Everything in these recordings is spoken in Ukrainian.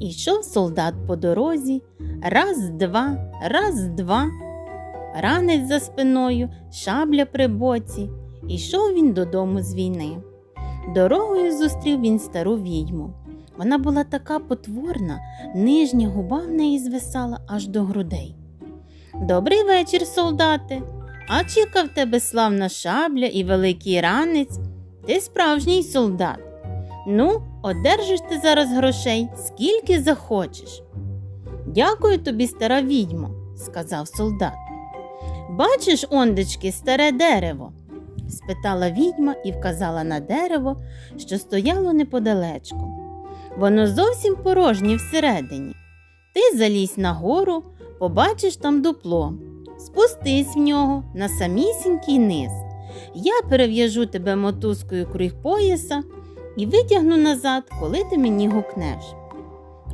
Ішов солдат по дорозі, раз, два, раз, два. Ранець за спиною, шабля при боці. Ішов він додому з війни. Дорогою зустрів він стару відьму. Вона була така потворна, нижня губа в неї звисала аж до грудей. Добрий вечір, солдати. А чи яка в тебе славна шабля і великий ранець? Ти справжній солдат. Ну, одержиш ти зараз грошей, скільки захочеш. Дякую тобі, стара відьмо, сказав солдат. Бачиш, ондечки, старе дерево? спитала відьма і вказала на дерево, що стояло неподалечку. Воно зовсім порожнє всередині. Ти залізь нагору, побачиш там дупло, спустись в нього на самісінький низ. Я перев'яжу тебе мотузкою круг пояса і витягну назад, коли ти мені гукнеш.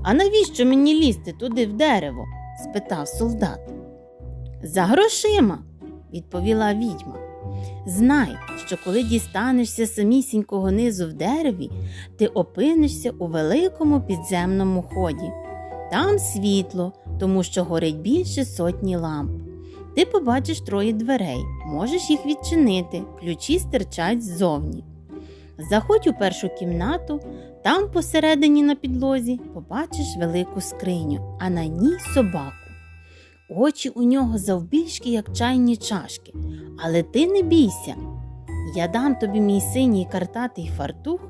А навіщо мені лізти туди в дерево? спитав солдат. За грошима, відповіла відьма. Знай, що коли дістанешся самісінького низу в дереві, ти опинишся у великому підземному ході. Там світло, тому що горить більше сотні ламп. Ти побачиш троє дверей, можеш їх відчинити, ключі стирчать ззовні. Заходь у першу кімнату, там посередині на підлозі побачиш велику скриню, а на ній собаку. Очі у нього завбільшки, як чайні чашки, але ти не бійся. Я дам тобі мій синій картатий фартух,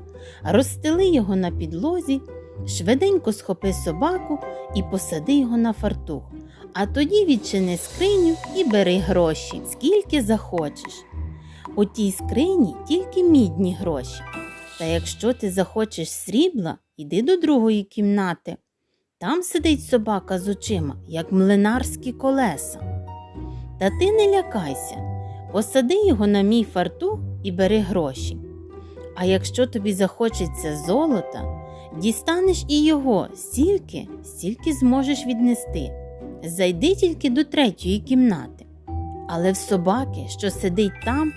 розстели його на підлозі, швиденько схопи собаку і посади його на фартух, а тоді відчини скриню і бери гроші, скільки захочеш. У тій скрині тільки мідні гроші. Та якщо ти захочеш срібла, іди до другої кімнати. Там сидить собака з очима, як млинарські колеса. Та ти не лякайся, посади його на мій фартух і бери гроші. А якщо тобі захочеться золота, дістанеш і його стільки, стільки зможеш віднести. Зайди тільки до третьої кімнати. Але в собаки, що сидить там,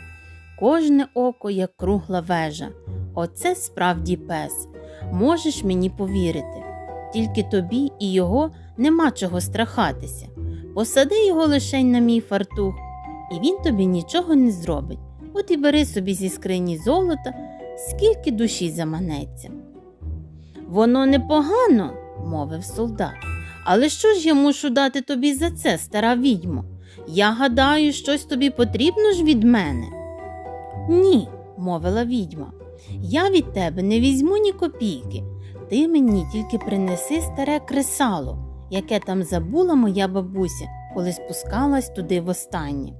кожне око як кругла вежа. Оце справді пес. Можеш мені повірити. Тільки тобі і його нема чого страхатися. Посади його лишень на мій фартух, і він тобі нічого не зробить. От і бери собі зі скрині золота, скільки душі заманеться. Воно непогано, мовив солдат. Але що ж я мушу дати тобі за це, стара відьмо? Я гадаю, щось тобі потрібно ж від мене. Ні, мовила відьма. Я від тебе не візьму ні копійки. Ти мені тільки принеси старе кресало, яке там забула моя бабуся, коли спускалась туди востаннє.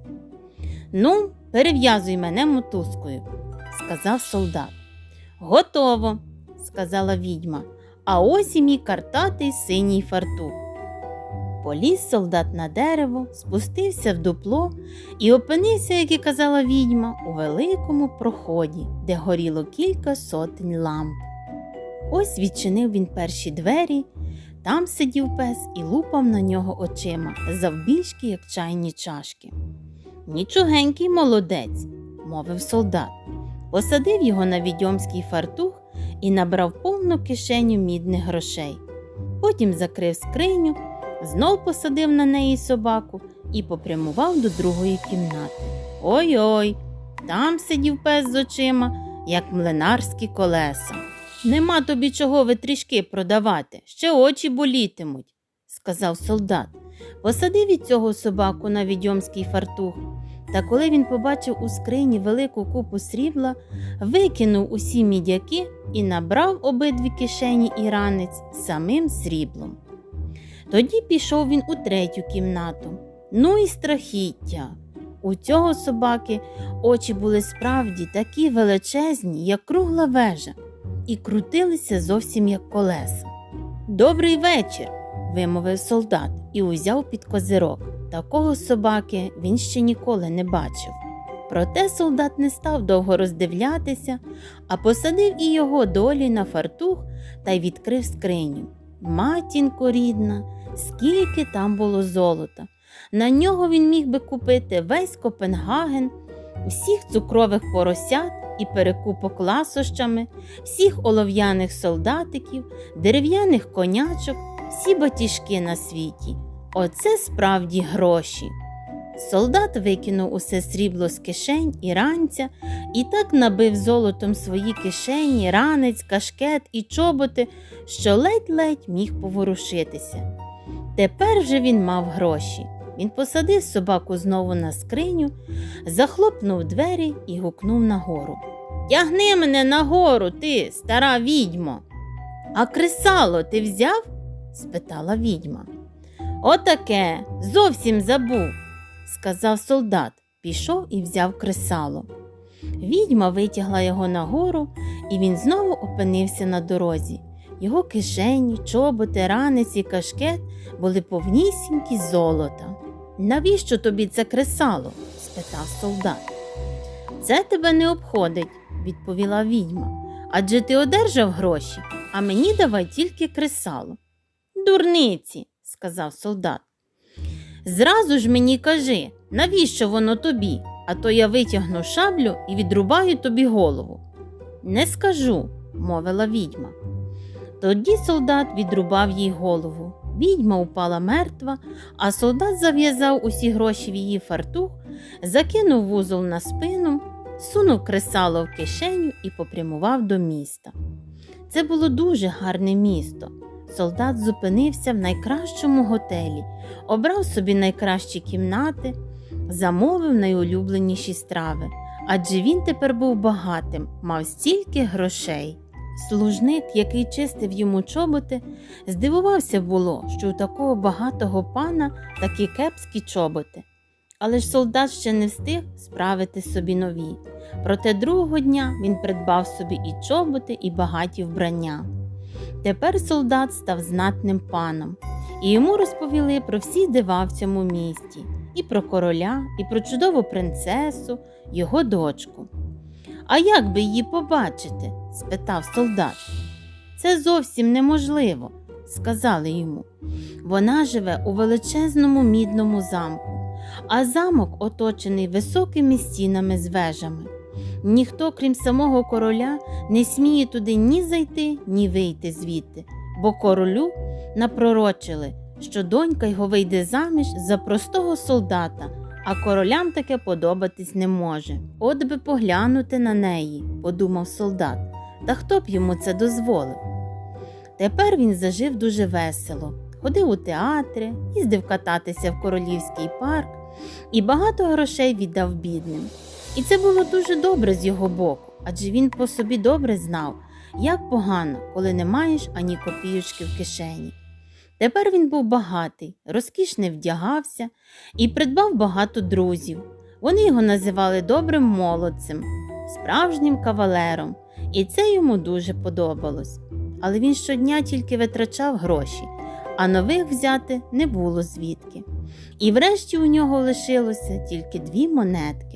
Ну, перев'язуй мене мотузкою, сказав солдат. Готово, сказала відьма, а ось і мій картатий синій фартух. Поліз солдат на дерево, спустився в дупло і опинився, як і казала відьма, у великому проході, де горіло кілька сотень ламп. Ось відчинив він перші двері, там сидів пес і лупав на нього очима, завбільшки, як чайні чашки. Нічогенький молодець, мовив солдат, посадив його на відьомський фартух і набрав повну кишеню мідних грошей. Потім закрив скриню, знов посадив на неї собаку і попрямував до другої кімнати. Ой-ой, там сидів пес з очима, як млинарські колеса. Нема тобі чого витрішки продавати, ще очі болітимуть, сказав солдат. Посадив від цього собаку на відьомський фартух. Та коли він побачив у скрині велику купу срібла, викинув усі мідяки і набрав обидві кишені і ранець самим сріблом. Тоді пішов він у третю кімнату. Ну і страхіття. У цього собаки очі були справді такі величезні, як кругла вежа і крутилися зовсім як колеса. Добрий вечір, вимовив солдат і узяв під козирок. Такого собаки він ще ніколи не бачив. Проте солдат не став довго роздивлятися, а посадив і його долі на фартух та й відкрив скриню. Матінко рідна, скільки там було золота. На нього він міг би купити весь Копенгаген, всіх цукрових поросят і перекупок ласощами, всіх олов'яних солдатиків, дерев'яних конячок, всі батіжки на світі. Оце справді гроші. Солдат викинув усе срібло з кишень і ранця і так набив золотом свої кишені, ранець, кашкет і чоботи, що ледь-ледь міг поворушитися. Тепер же він мав гроші. Він посадив собаку знову на скриню, захлопнув двері і гукнув нагору. Тягни мене нагору, ти, стара відьмо. А кресало ти взяв? спитала відьма. Отаке, зовсім забув, сказав солдат, пішов і взяв кресало. Відьма витягла його нагору, і він знову опинився на дорозі. Його кишені, чоботи, ранець і кашкет були повнісінькі золота. Навіщо тобі це кресало? спитав солдат. Це тебе не обходить, відповіла відьма. Адже ти одержав гроші, а мені давай тільки кресало. Дурниці, сказав солдат. Зразу ж мені кажи, навіщо воно тобі, а то я витягну шаблю і відрубаю тобі голову. Не скажу, мовила відьма. Тоді солдат відрубав їй голову. Відьма упала мертва, а солдат зав'язав усі гроші в її фартух, закинув вузол на спину, сунув кресало в кишеню і попрямував до міста. Це було дуже гарне місто. Солдат зупинився в найкращому готелі, обрав собі найкращі кімнати, замовив найулюбленіші страви, адже він тепер був багатим, мав стільки грошей. Служник, який чистив йому чоботи, здивувався було, що у такого багатого пана такі кепські чоботи. Але ж солдат ще не встиг справити собі нові. Проте другого дня він придбав собі і чоботи, і багаті вбрання. Тепер солдат став знатним паном, і йому розповіли про всі дива в цьому місті, і про короля, і про чудову принцесу, його дочку. А як би її побачити? спитав солдат. Це зовсім неможливо, сказали йому. Вона живе у величезному мідному замку, а замок оточений високими стінами з вежами. Ніхто, крім самого короля, не сміє туди ні зайти, ні вийти звідти, бо королю напророчили, що донька його вийде заміж за простого солдата, а королям таке подобатись не може. От би поглянути на неї, подумав солдат, та хто б йому це дозволив? Тепер він зажив дуже весело, ходив у театри, їздив кататися в королівський парк і багато грошей віддав бідним. І це було дуже добре з його боку, адже він по собі добре знав, як погано, коли не маєш ані копійочки в кишені. Тепер він був багатий, розкішно вдягався і придбав багато друзів. Вони його називали добрим молодцем, справжнім кавалером, і це йому дуже подобалось. Але він щодня тільки витрачав гроші, а нових взяти не було звідки. І врешті у нього лишилося тільки дві монетки.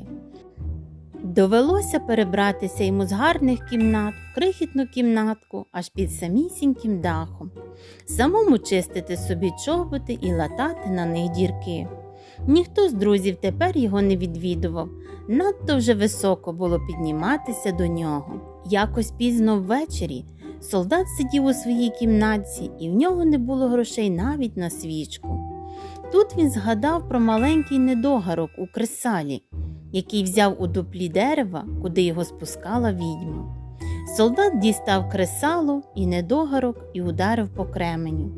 Довелося перебратися йому з гарних кімнат в крихітну кімнатку аж під самісіньким дахом, самому чистити собі чоботи і латати на них дірки. Ніхто з друзів тепер його не відвідував, надто вже високо було підніматися до нього. Якось пізно ввечері солдат сидів у своїй кімнатці, і в нього не було грошей навіть на свічку. Тут він згадав про маленький недогарок у кресалі який взяв у дуплі дерева, куди його спускала відьма. Солдат дістав кресало і недогарок і ударив по кременю.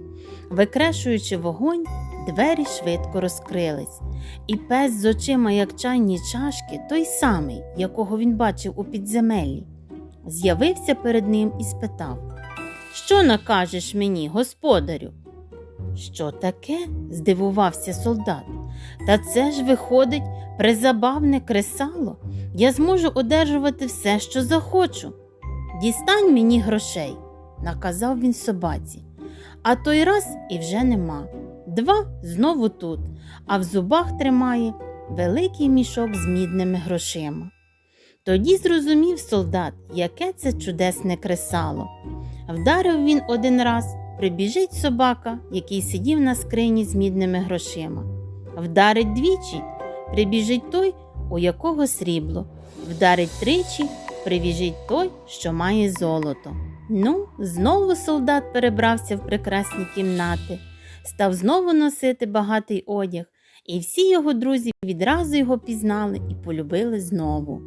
Викрешуючи вогонь, двері швидко розкрились, і пес з очима, як чайні чашки, той самий, якого він бачив у підземеллі, з'явився перед ним і спитав Що накажеш мені, господарю? Що таке? здивувався солдат. Та це ж виходить призабавне кресало. Я зможу одержувати все, що захочу. Дістань мені грошей, наказав він собаці. А той раз і вже нема. Два знову тут, а в зубах тримає великий мішок з мідними грошима. Тоді зрозумів солдат, яке це чудесне кресало. Вдарив він один раз, прибіжить собака, який сидів на скрині з мідними грошима. Вдарить двічі, прибіжить той, у якого срібло, вдарить тричі, привіжіть той, що має золото. Ну, знову солдат перебрався в прекрасні кімнати, став знову носити багатий одяг, і всі його друзі відразу його пізнали і полюбили знову.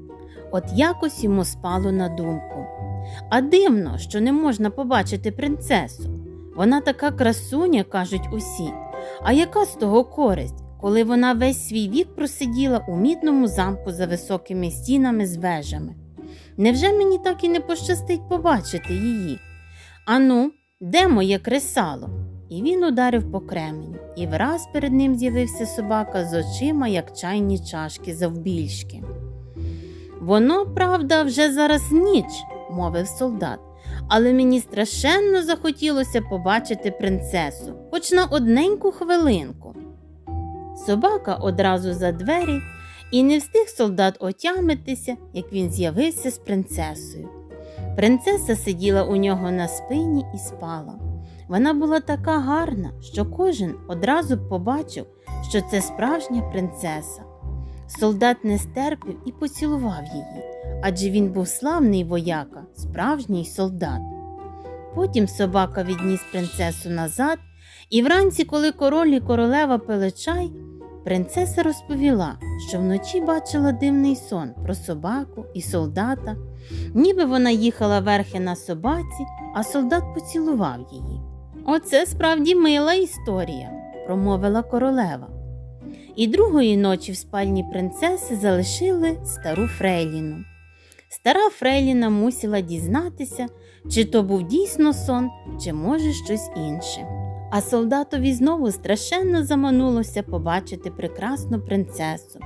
От якось йому спало на думку. А дивно, що не можна побачити принцесу. Вона така красуня, кажуть усі. А яка з того користь, коли вона весь свій вік просиділа у мідному замку за високими стінами з вежами? Невже мені так і не пощастить побачити її? Ану, де моє кресало? І він ударив по кременю, і враз перед ним з'явився собака з очима, як чайні чашки завбільшки. Воно, правда, вже зараз ніч, мовив солдат, але мені страшенно захотілося побачити принцесу, хоч на одненьку хвилинку. Собака одразу за двері, і не встиг солдат отямитися, як він з'явився з принцесою. Принцеса сиділа у нього на спині і спала. Вона була така гарна, що кожен одразу побачив, що це справжня принцеса. Солдат не стерпів і поцілував її, адже він був славний вояка, справжній солдат. Потім собака відніс принцесу назад, і вранці, коли король і королева пили чай, принцеса розповіла, що вночі бачила дивний сон про собаку і солдата, ніби вона їхала верхи на собаці, а солдат поцілував її. Оце справді мила історія, промовила королева. І другої ночі в спальні принцеси залишили стару Фрейліну. Стара Фрейліна мусила дізнатися, чи то був дійсно сон, чи може щось інше. А солдатові знову страшенно заманулося побачити прекрасну принцесу.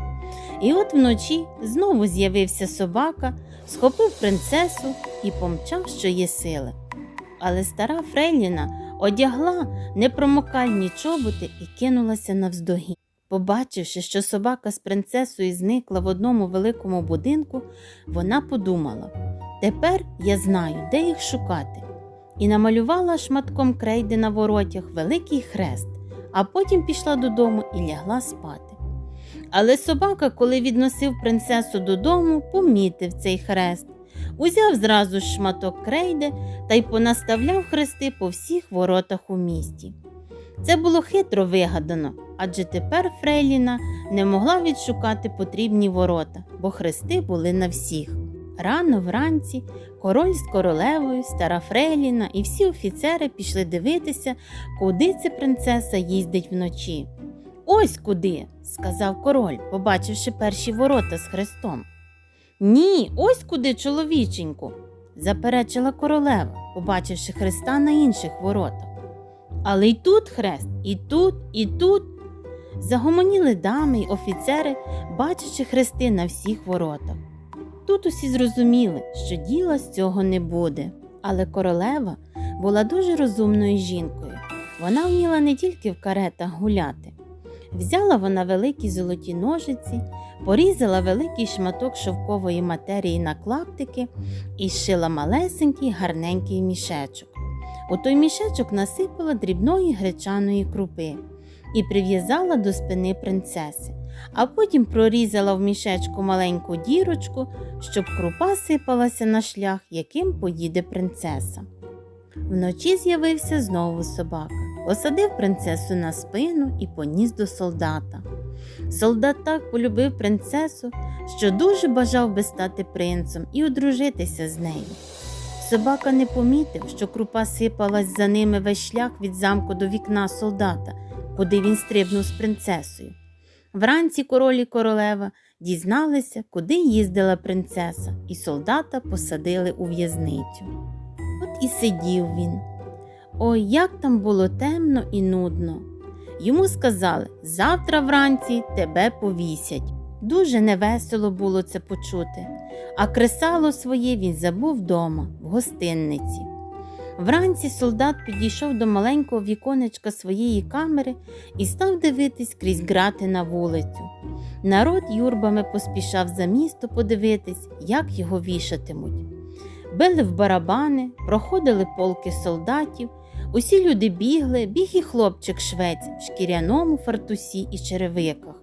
І от вночі знову з'явився собака, схопив принцесу і помчав, що є сили. Але стара Фрейліна одягла непромокальні чоботи і кинулася навздогін. Побачивши, що собака з принцесою зникла в одному великому будинку, вона подумала тепер я знаю, де їх шукати, і намалювала шматком крейди на воротях великий хрест, а потім пішла додому і лягла спати. Але собака, коли відносив принцесу додому, помітив цей хрест, узяв зразу шматок крейди та й понаставляв хрести по всіх воротах у місті. Це було хитро вигадано, адже тепер Фрейліна не могла відшукати потрібні ворота, бо хрести були на всіх. Рано вранці король з королевою, стара Фрейліна і всі офіцери пішли дивитися, куди ця принцеса їздить вночі. Ось куди, сказав король, побачивши перші ворота з хрестом. Ні, ось куди, чоловіченьку, заперечила королева, побачивши хреста на інших воротах. Але й тут хрест, і тут, і тут. Загомоніли дами й офіцери, бачачи хрести на всіх воротах. Тут усі зрозуміли, що діла з цього не буде. Але королева була дуже розумною жінкою. Вона вміла не тільки в каретах гуляти. Взяла вона великі золоті ножиці, порізала великий шматок шовкової матерії на клаптики і зшила малесенький гарненький мішечок. У той мішечок насипала дрібної гречаної крупи і прив'язала до спини принцеси, а потім прорізала в мішечку маленьку дірочку, щоб крупа сипалася на шлях, яким поїде принцеса. Вночі з'явився знову собака, посадив принцесу на спину і поніс до солдата. Солдат так полюбив принцесу, що дуже бажав би стати принцем і одружитися з нею. Собака не помітив, що крупа сипалась за ними весь шлях від замку до вікна солдата, куди він стрибнув з принцесою. Вранці король і королева дізналися, куди їздила принцеса, і солдата посадили у в'язницю. От і сидів він. Ой, як там було темно і нудно. Йому сказали завтра вранці тебе повісять. Дуже невесело було це почути, а кресало своє він забув вдома, в гостинниці. Вранці солдат підійшов до маленького віконечка своєї камери і став дивитись крізь грати на вулицю. Народ юрбами поспішав за місто подивитись, як його вішатимуть. Били в барабани, проходили полки солдатів, усі люди бігли, біг і хлопчик швець в шкіряному фартусі і черевиках.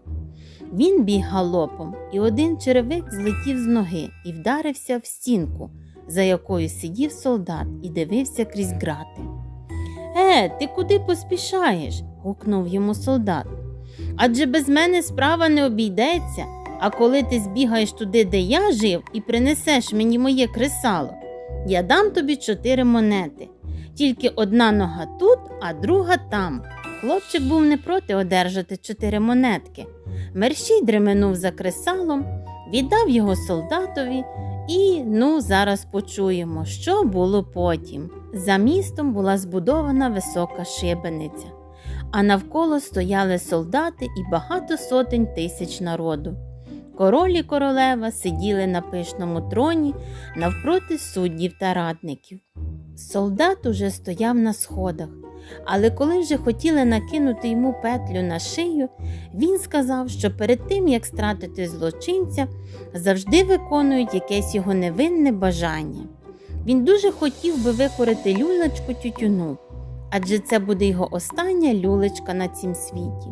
Він біг галопом, і один черевик злетів з ноги і вдарився в стінку, за якою сидів солдат і дивився крізь грати. Е, ти куди поспішаєш? гукнув йому солдат. Адже без мене справа не обійдеться, а коли ти збігаєш туди, де я жив, і принесеш мені моє кресало, я дам тобі чотири монети. Тільки одна нога тут, а друга там. Хлопчик був не проти одержати чотири монетки. Мерщій дременув за кресалом, віддав його солдатові, і ну зараз почуємо, що було потім. За містом була збудована висока шибениця, а навколо стояли солдати і багато сотень тисяч народу. Король і королева сиділи на пишному троні навпроти суддів та радників. Солдат уже стояв на сходах, але коли вже хотіли накинути йому петлю на шию, він сказав, що перед тим, як стратити злочинця, завжди виконують якесь його невинне бажання. Він дуже хотів би викорити люлечку тютюну, адже це буде його остання люлечка на цім світі.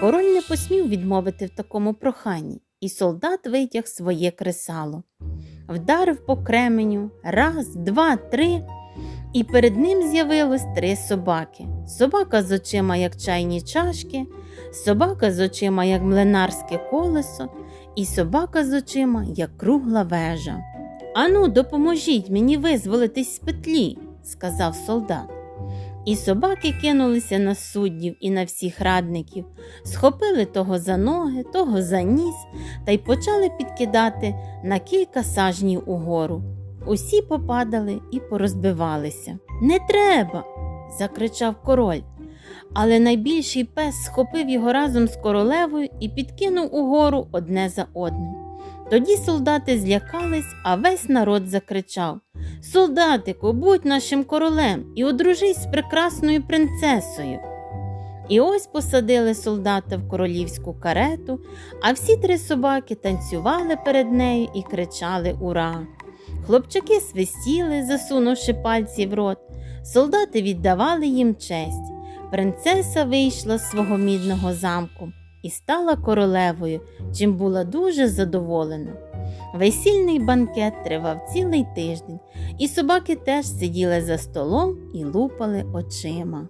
Король не посмів відмовити в такому проханні, і солдат витяг своє кресало. Вдарив по кременю раз, два, три, і перед ним з'явилось три собаки. Собака з очима, як чайні чашки, собака з очима, як млинарське колесо, і собака з очима, як кругла вежа. Ану, допоможіть мені визволитись з петлі, сказав солдат. І собаки кинулися на суддів і на всіх радників, схопили того за ноги, того за ніс та й почали підкидати на кілька сажнів угору. Усі попадали і порозбивалися. Не треба. закричав король. Але найбільший пес схопив його разом з королевою і підкинув угору одне за одним. Тоді солдати злякались, а весь народ закричав Солдатику, будь нашим королем і одружись з прекрасною принцесою. І ось посадили солдата в королівську карету, а всі три собаки танцювали перед нею і кричали Ура! Хлопчаки свистіли, засунувши пальці в рот, солдати віддавали їм честь. Принцеса вийшла з свого мідного замку і стала королевою, чим була дуже задоволена. Весільний банкет тривав цілий тиждень, і собаки теж сиділи за столом і лупали очима.